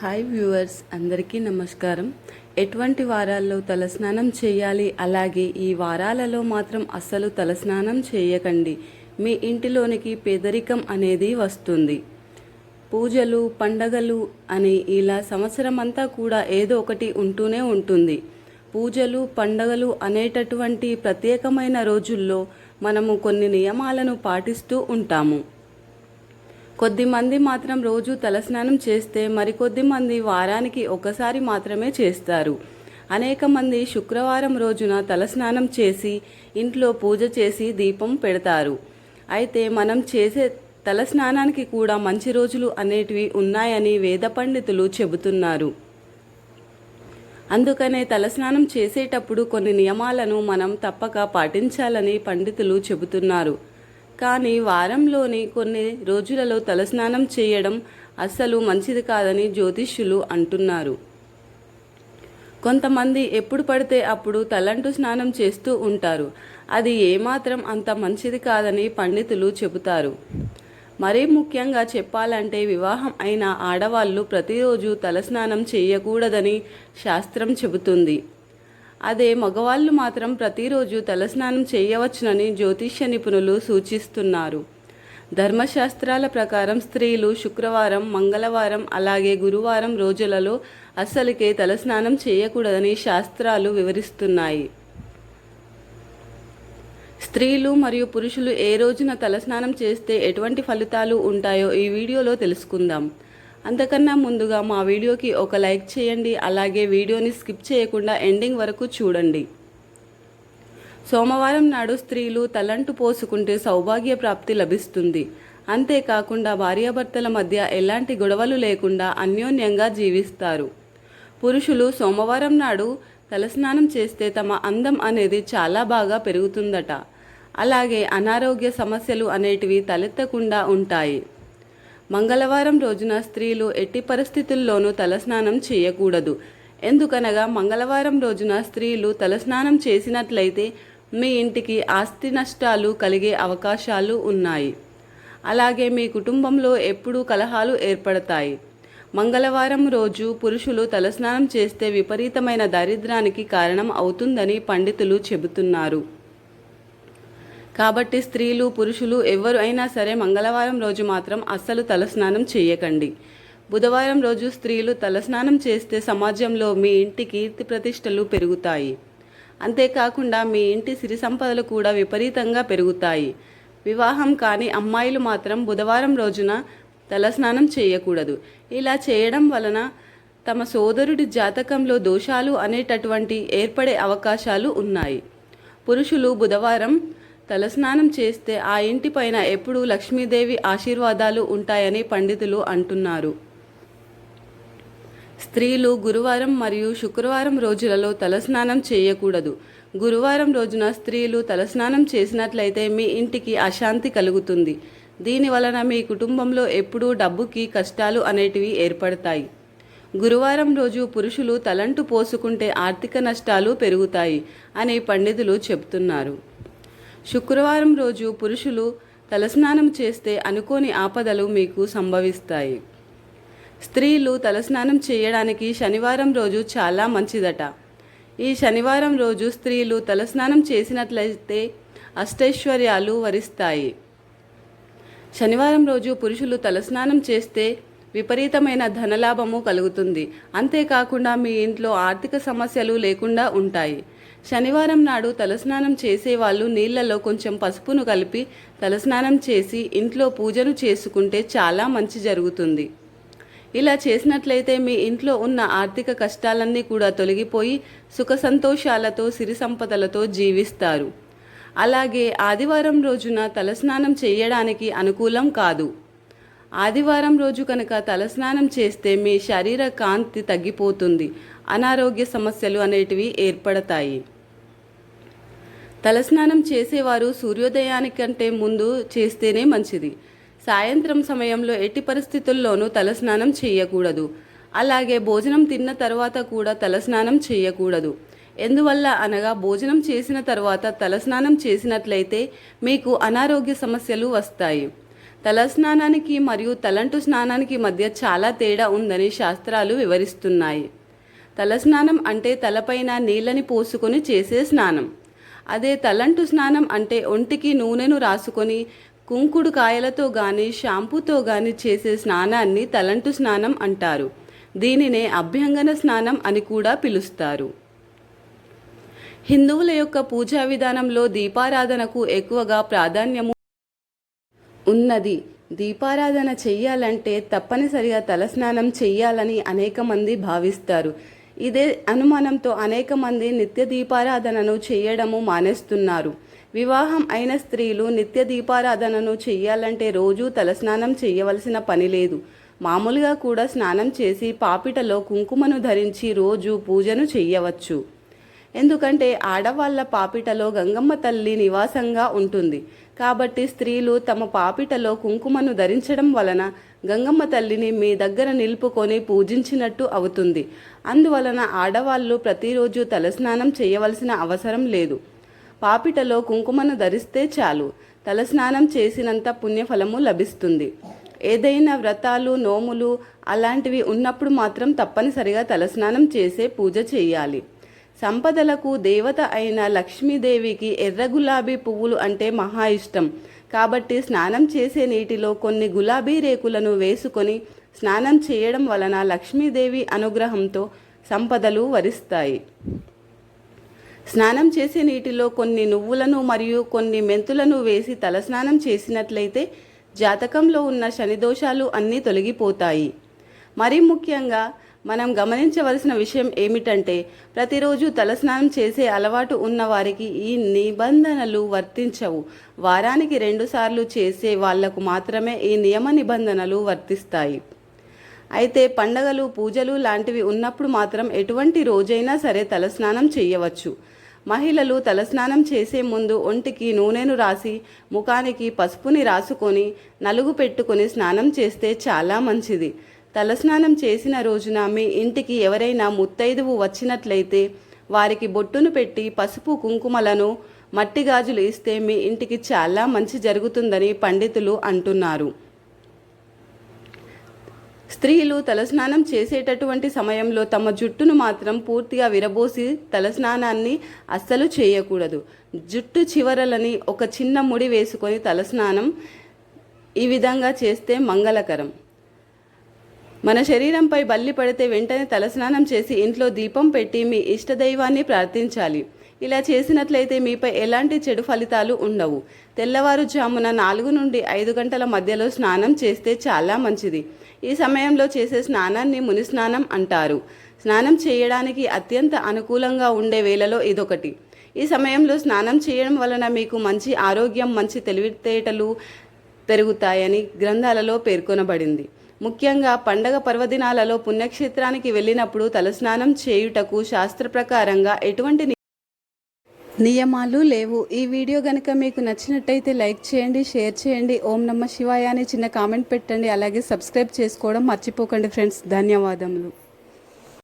Hi viewers అందరికీ నమస్కారం. ఎటువంటి వారాల్లో తలస్నానం చేయాలి? అలాగే ఈ వారాలలో మాత్రం అస్సలు తలస్నానం చేయకండి. మీ ఇంటిలోనికి పేదరికం అనేది వస్తుంది. పూజలు పండగలు అని ఇలా సంవత్సరం అంతా కూడా ఏదో ఒకటి ఉంటూనే ఉంటుంది. పూజలు పండగలు అనేటటువంటి ప్రత్యేకమైన రోజుల్లో మనము కొన్ని నియమాలను పాటిస్తూ ఉంటాము. కొద్దిమంది మాత్రం రోజు తలస్నానం చేస్తే మరికొద్ది మంది వారానికి ఒకసారి మాత్రమే చేస్తారు. అనేక మంది శుక్రవారం రోజున తలస్నానం చేసి ఇంట్లో పూజ చేసి దీపం పెడతారు. అయితే మనం చేసే తలస్నానానికి కూడా మంచి రోజులు అనేటివి ఉన్నాయని వేద పండితులు చెబుతున్నారు. అందుకనే తలస్నానం చేసేటప్పుడు కొన్ని నియమాలను మనం తప్పక పాటించాలని పండితులు చెబుతున్నారు. కానీ వారంలోని కొన్ని రోజులలో తలస్నానం చేయడం అస్సలు మంచిది కాదని జ్యోతిష్యులు అంటున్నారు. కొంతమంది ఎప్పుడు పడితే అప్పుడు తలంటు స్నానం చేస్తూ ఉంటారు. అది ఏమాత్రం అంత మంచిది కాదని పండితులు చెబుతారు. మరీ ముఖ్యంగా చెప్పాలంటే వివాహం అయిన ఆడవాళ్ళు ప్రతిరోజు తలస్నానం చేయకూడదని శాస్త్రం చెబుతుంది. అదే మగవాళ్ళు మాత్రం ప్రతిరోజు తలస్నానం చేయవచ్చునని జ్యోతిష్య నిపుణులు సూచిస్తున్నారు. ధర్మశాస్త్రాల ప్రకారం స్త్రీలు శుక్రవారం మంగళవారం అలాగే గురువారం రోజులలో అసలుకే తలస్నానం చేయకూడదని శాస్త్రాలు వివరిస్తున్నాయి. స్త్రీలు మరియు పురుషులు ఏ రోజున తలస్నానం చేస్తే ఎటువంటి ఫలితాలు ఉంటాయో ఈ వీడియోలో తెలుసుకుందాం. అంతకన్నా ముందుగా మా వీడియోకి ఒక లైక్ చేయండి అలాగే వీడియోని స్కిప్ చేయకుండా ఎండింగ్ వరకు చూడండి. సోమవారం నాడు స్త్రీలు తలంటు పోసుకుంటే సౌభాగ్య ప్రాప్తి లభిస్తుంది. అంతేకాకుండా భార్యాభర్తల మధ్య ఎలాంటి గొడవలు లేకుండా అన్యోన్యంగా జీవిస్తారు. పురుషులు సోమవారం నాడు తలస్నానం చేస్తే తమ అందం అనేది చాలా బాగా పెరుగుతుందట. అలాగే అనారోగ్య సమస్యలు అనేటివి తలెత్తకుండా ఉంటాయి. మంగళవారం రోజున స్త్రీలు ఎట్టి పరిస్థితుల్లోనూ తలస్నానం చేయకూడదు. ఎందుకనగా మంగళవారం రోజున స్త్రీలు తలస్నానం చేసినట్లయితే మీ ఇంటికి ఆస్తి నష్టాలు కలిగే అవకాశాలు ఉన్నాయి. అలాగే మీ కుటుంబంలో ఎప్పుడూ కలహాలు ఏర్పడతాయి. మంగళవారం రోజు పురుషులు తలస్నానం చేస్తే విపరీతమైన దారిద్రానికి కారణం అవుతుందని పండితులు చెబుతున్నారు. కాబట్టి స్త్రీలు పురుషులు ఎవరు అయినా సరే మంగళవారం రోజు మాత్రం అస్సలు తలస్నానం చేయకండి. బుధవారం రోజు స్త్రీలు తలస్నానం చేస్తే సమాజంలో మీ ఇంటి కీర్తి ప్రతిష్టలు పెరుగుతాయి. అంతేకాకుండా మీ ఇంటి సిరి సంపదలు కూడా విపరీతంగా పెరుగుతాయి. వివాహం కాని అమ్మాయిలు మాత్రం బుధవారం రోజున తలస్నానం చేయకూడదు. ఇలా చేయడం వలన తమ సోదరుడి జాతకంలో దోషాలు అనేటటువంటి ఏర్పడే అవకాశాలు ఉన్నాయి. పురుషులు బుధవారం తలస్నానం చేస్తే ఆ ఇంటి పైన ఎప్పుడూ లక్ష్మీదేవి ఆశీర్వాదాలు ఉంటాయని పండితులు అంటున్నారు. స్త్రీలు గురువారం మరియు శుక్రవారం రోజులలో తలస్నానం చేయకూడదు. గురువారం రోజున స్త్రీలు తలస్నానం చేసినట్లయితే మీ ఇంటికి అశాంతి కలుగుతుంది. దీని వలన మీ కుటుంబంలో ఎప్పుడూ డబ్బుకి కష్టాలు అనేటివి ఏర్పడతాయి. గురువారం రోజు పురుషులు తలంటు పోసుకుంటే ఆర్థిక నష్టాలు పెరుగుతాయి అని పండితులు చెబుతున్నారు. శుక్రవారం రోజు పురుషులు తలస్నానం చేస్తే అనుకోని ఆపదలు మీకు సంభవిస్తాయి. స్త్రీలు తలస్నానం చేయడానికి శనివారం రోజు చాలా మంచిదట. ఈ శనివారం రోజు స్త్రీలు తలస్నానం చేసినట్లయితే అష్టైశ్వర్యాలు వరిస్తాయి. శనివారం రోజు పురుషులు తలస్నానం చేస్తే విపరీతమైన ధనలాభము కలుగుతుంది. అంతేకాకుండా మీ ఇంట్లో ఆర్థిక సమస్యలు లేకుండా ఉంటాయి. శనివారం నాడు తలస్నానం చేసేవాళ్ళు నీళ్ళలో కొంచెం పసుపును కలిపి తలస్నానం చేసి ఇంట్లో పూజను చేసుకుంటే చాలా మంచి జరుగుతుంది. ఇలా చేసినట్లయితే మీ ఇంట్లో ఉన్న ఆర్థిక కష్టాలన్నీ కూడా తొలగిపోయి సుఖ సంతోషాలతో సిరి సంపదలతో జీవిస్తారు. అలాగే ఆదివారం రోజున తలస్నానం చేయడానికి అనుకూలం కాదు. ఆదివారం రోజు కనుక తలస్నానం చేస్తే మీ శరీర కాంతి తగ్గిపోతుంది. అనారోగ్య సమస్యలు అనేటివి ఏర్పడతాయి. తలస్నానం చేసేవారు సూర్యోదయానికంటే ముందు చేస్తేనే మంచిది. సాయంత్రం సమయంలో ఎట్టి పరిస్థితుల్లోనూ తలస్నానం చేయకూడదు. అలాగే భోజనం తిన్న తర్వాత కూడా తలస్నానం చేయకూడదు. ఎందువల్ల అనగా భోజనం చేసిన తర్వాత తలస్నానం చేసినట్లయితే మీకు అనారోగ్య సమస్యలు వస్తాయి. తలస్నానానికి మరియు తలంటు స్నానానికి మధ్య చాలా తేడా ఉందని శాస్త్రాలు వివరిస్తున్నాయి. తలస్నానం అంటే తలపైన నీళ్ళని పోసుకొని చేసే స్నానం. అదే తలంటు స్నానం అంటే ఒంటికి నూనెను రాసుకొని కుంకుడు కాయలతో గాని షాంపూతో గాని చేసే స్నానాన్ని తలంటు స్నానం అంటారు. దీనినే అభ్యంగన స్నానం అని కూడా పిలుస్తారు. హిందువుల యొక్క పూజా విధానంలో దీపారాధనకు ఎక్కువగా ప్రాధాన్యము ఉన్నది. దీపారాధన చెయ్యాలంటే తప్పనిసరిగా తలస్నానం చెయ్యాలని అనేక మంది భావిస్తారు. ఇదే అనుమానంతో అనేక మంది నిత్య దీపారాధనను చేయడము మానేస్తున్నారు. వివాహం అయిన స్త్రీలు నిత్య దీపారాధనను చెయ్యాలంటే రోజూ తలస్నానం చేయవలసిన పని లేదు. మామూలుగా కూడా స్నానం చేసి పాపిటలో కుంకుమను ధరించి రోజు పూజను చెయ్యవచ్చు. ఎందుకంటే ఆడవాళ్ళ పాపిటలో గంగమ్మ తల్లి నివాసంగా ఉంటుంది. కాబట్టి స్త్రీలు తమ పాపిటలో కుంకుమను ధరించడం వలన గంగమ్మ తల్లిని మీ దగ్గర నిలుపుకొని పూజించినట్టు అవుతుంది. అందువలన ఆడవాళ్ళు ప్రతిరోజు తలస్నానం చేయవలసిన అవసరం లేదు. పాపిటలో కుంకుమను ధరిస్తే చాలు. తలస్నానం చేసినంత పుణ్యఫలము లభిస్తుంది. ఏదైనా వ్రతాలు నోములు అలాంటివి ఉన్నప్పుడు మాత్రం తప్పనిసరిగా తలస్నానం చేసే పూజ చేయాలి. సంపదలకు దేవత అయిన లక్ష్మీదేవికి ఎర్ర గులాబీ పువ్వులు అంటే మహా ఇష్టం. కాబట్టి స్నానం చేసే నీటిలో కొన్ని గులాబీ రేకులను వేసుకొని స్నానం చేయడం వలన లక్ష్మీదేవి అనుగ్రహంతో సంపదలు వరిస్తాయి. స్నానం చేసే నీటిలో కొన్ని నువ్వులను మరియు కొన్ని మెంతులను వేసి తలస్నానం చేసినట్లయితే జాతకంలో ఉన్న శనిదోషాలు అన్నీ తొలగిపోతాయి. మరీ ముఖ్యంగా మనం గమనించవలసిన విషయం ఏమిటంటే ప్రతిరోజు తలస్నానం చేసే అలవాటు ఉన్న వారికి ఈ నిబంధనలు వర్తించవు. వారానికి రెండుసార్లు చేసే వాళ్ళకు మాత్రమే ఈ నియమ నిబంధనలు వర్తిస్తాయి. అయితే పండగలు పూజలు లాంటివి ఉన్నప్పుడు మాత్రం ఎటువంటి రోజైనా సరే తలస్నానం చేయవచ్చు. మహిళలు తలస్నానం చేసే ముందు ఒంటికి నూనెను రాసి ముఖానికి పసుపుని రాసుకొని నలుగు పెట్టుకొని స్నానం చేస్తే చాలా మంచిది. తలస్నానం చేసిన రోజున మీ ఇంటికి ఎవరైనా ముత్తైదువు వచ్చినట్లయితే వారికి బొట్టును పెట్టి పసుపు కుంకుమలను మట్టి గాజులు ఇస్తే మీ ఇంటికి చాలా మంచి జరుగుతుందని పండితులు అంటున్నారు. స్త్రీలు తలస్నానం చేసేటటువంటి సమయంలో తమ జుట్టును మాత్రం పూర్తిగా విరబోసి తలస్నానాన్ని అస్సలు చేయకూడదు. జుట్టు చివరలని ఒక చిన్న ముడి వేసుకొని తలస్నానం ఈ విధంగా చేస్తే మంగళకరం. మన శరీరంపై బల్లి పడితే వెంటనే తలస్నానం చేసి ఇంట్లో దీపం పెట్టి మీ ఇష్టదైవాన్ని ప్రార్థించాలి. ఇలా చేసినట్లయితే మీపై ఎలాంటి చెడు ఫలితాలు ఉండవు. తెల్లవారుజామున నాలుగు నుండి ఐదు గంటల మధ్యలో స్నానం చేస్తే చాలా మంచిది. ఈ సమయంలో చేసే స్నానాన్ని ముని స్నానం అంటారు. స్నానం చేయడానికి అత్యంత అనుకూలంగా ఉండే వేళలో ఇదొకటి. ఈ సమయంలో స్నానం చేయడం వలన మీకు మంచి ఆరోగ్యం మంచి తెలివితేటలు పెరుగుతాయని గ్రంథాలలో పేర్కొనబడింది. ముఖ్యంగా పండగ పర్వదినాలలో పుణ్యక్షేత్రానికి వెళ్ళినప్పుడు తలస్నానం చేయుటకు శాస్త్ర ప్రకారంగా ఎటువంటి ని- నియమాలు లేవు. ఈ వీడియో కనుక మీకు నచ్చినట్టయితే లైక్ చేయండి షేర్ చేయండి. ఓం నమ శివాయ అని చిన్న కామెంట్ పెట్టండి. అలాగే సబ్స్క్రైబ్ చేసుకోవడం మర్చిపోకండి ఫ్రెండ్స్. ధన్యవాదములు.